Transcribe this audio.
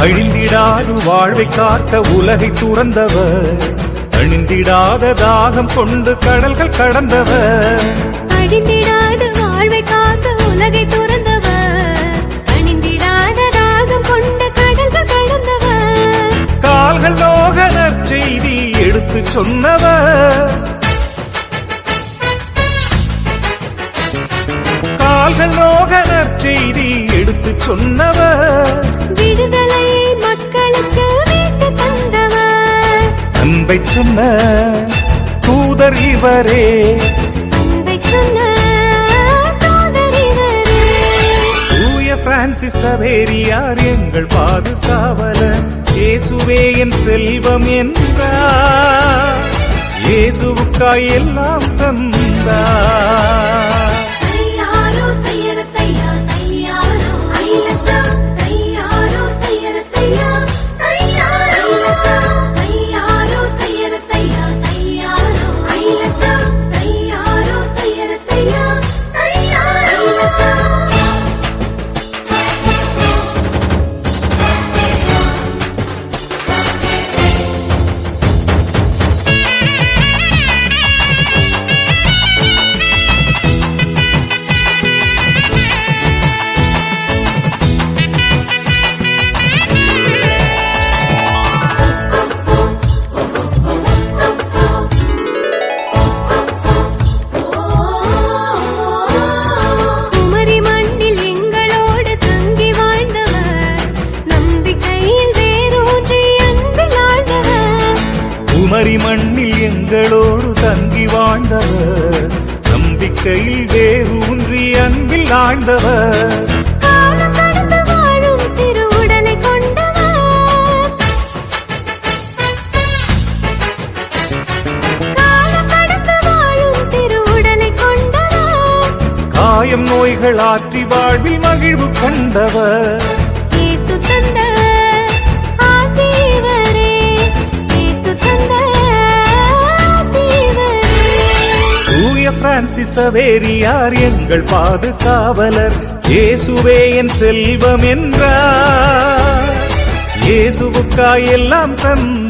அழிந்திடாது வாழ்வை காக்க உலகை துறந்தவர். அணிந்திடாத தாகம் கொண்டு கடல்கள் கடந்தவர். அழிந்திடாத வாழ்வை காக்க உலகை துறந்தவர். அணிந்திடாத தாகம் கொண்ட கடல்கள் கடந்தவர். கால்கள் நோக நற்செய்தி எடுத்துச் சொன்னவர். கால்கள் நோக நற்செய்தி எடுத்துச் சொன்னவர். அன்பை சொன்ன தூதர் இவரே. தூய பிரான்சிஸ் சவேரியார் எங்கள் பாதுகாவலர். இயேசுவே என் செல்வம் என்றார். இயேசுவுக்காய் எல்லாம் தந்தார். எங்களோடு தங்கி வாழ்ந்தவர். நம்பிக்கையில் வேரூன்றி அன்பில் ஆழ்ந்தவர். காயம் நோய்கள் ஆற்றி வாழ்வில் மகிழ்வு கண்டவர். பிரான்சிஸ் அவேரியார் எங்கள் பாதுகாவலர். இயேசுவே என் செல்வம் என்றார். இயேசுவுக்காய் எல்லாம் தந்த